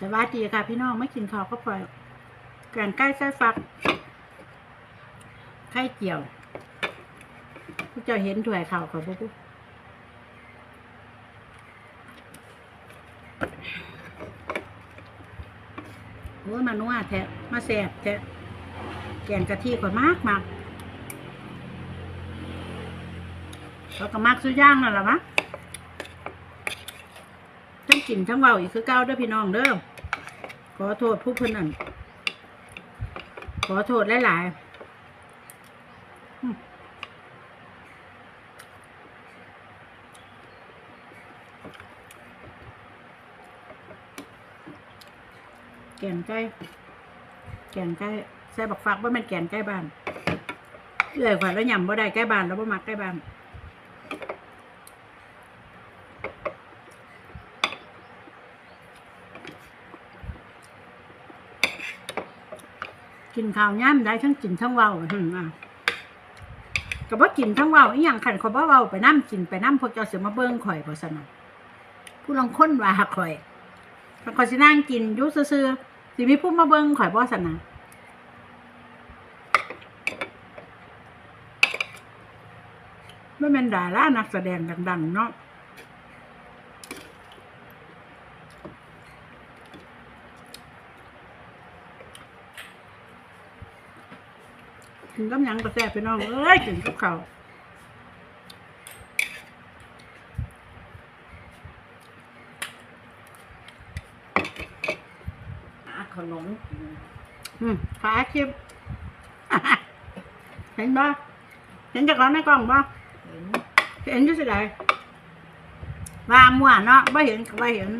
สวัสดีค่ะพี่น้องไม่กินข้าวก็ปล่อยแกงไก่ไส้ฟัก ไข่เจียวพวกเจ้าเห็นถ้วยข้าวกับพวกโอ้ยมานัวแท้มาแสบแท้แกงกะทิก็มากมากแล้วก็มากสุดย่างนั่นแหละมะ ทั้งกินทั้งเว้าอีกคือเก้าด้อพี่น้องเด้อขอโทษผู้เพิ่นนั่นขอโทษหลายๆแกงไก่แกงไก่ใส่บักฟักว่ามันแกงไก่บ้านเอื่อยกว่าแล้วยำบ่ได้ใกล้บ้านแล้วบ่มักใกล้บ้าน กินข้าวย่ำได้ทั้งกินทั้งเว้าหึ่งอะก็บ่กินทั้งเว้าอีหยังคันเขาบ่เว้าไปน้ำกินไปน้ำพวกเจ้าสิมาเบิ่งข่อยบ่ซั่นะผู้ลางค้นว่าข่อยคันข่อยสินั่งกินอยู่ซื่อๆสิมีผู้มาเบิ่งข่อยบ่ซั่นน่ะบ่แม่นดารานักแสดงดัง ๆ เนาะ กินกับหยังก็แซ่บพี่น้องเอ้ยกินกับข้าวหาขนมกินอืมขาคลิปเห็นบ่เห็นจากร้านในกล้องบ่เห็นเห็นอยู่สิไดว่ามั่วเนาะบ่เห็นก็บ่เห็น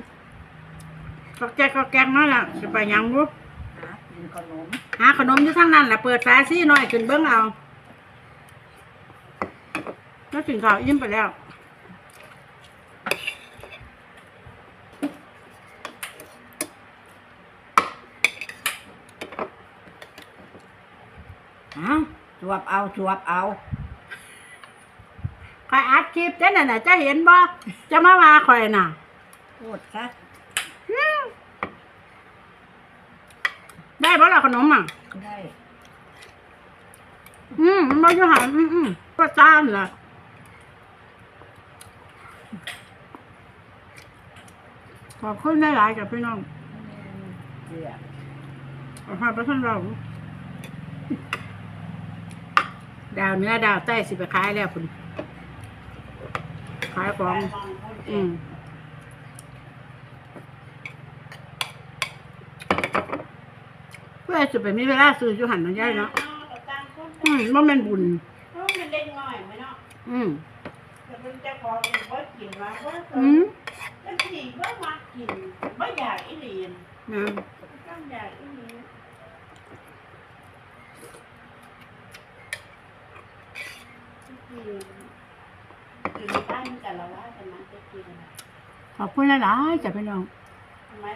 ก็แกกก็แกงนั่นแหละสิไปหยังบ่หากิน ขนมหาขนมอยู่ทางนั้นแหละเปิดฝาซี่หน่อยขึ้นเบิ่งเอาแล้วกินข้าวอิ่มไปแล้วอ้าวสวบเอาสวบเอาข่อยอัดคลิปเจ้านั่นน่ะจะเห็นบ่จะมาว่าข่อยน่ะ พูดซะ ได้บ่ล่ะขนมอะได้ อืมมันบ่อยู่หันอืมอืมก็ตามล่ะขอบคุณหลายๆกับพี่น้องเสือขอบคุณพระท่านเรา ดาวเหนื้อดาวใต้สิไปขายแล้วคุณขายของ อืม เพื่อจะไปมีเวลาซื้ออยู่หันมันย่ายเนาะอืมว่ามันบุญเพราะมันเล็กน้อยไหมเนาะอืมแต่มันจะพอมันก็กินว่าว่าอืมบางทีก็มากินไม่อยากอีเลียนนะต้องอยากอีเลียนกินกินบ้านกันแล้วว่าแต่มันจะกินขอบคุณหลายๆจ้ะพี่น้อง ทำไม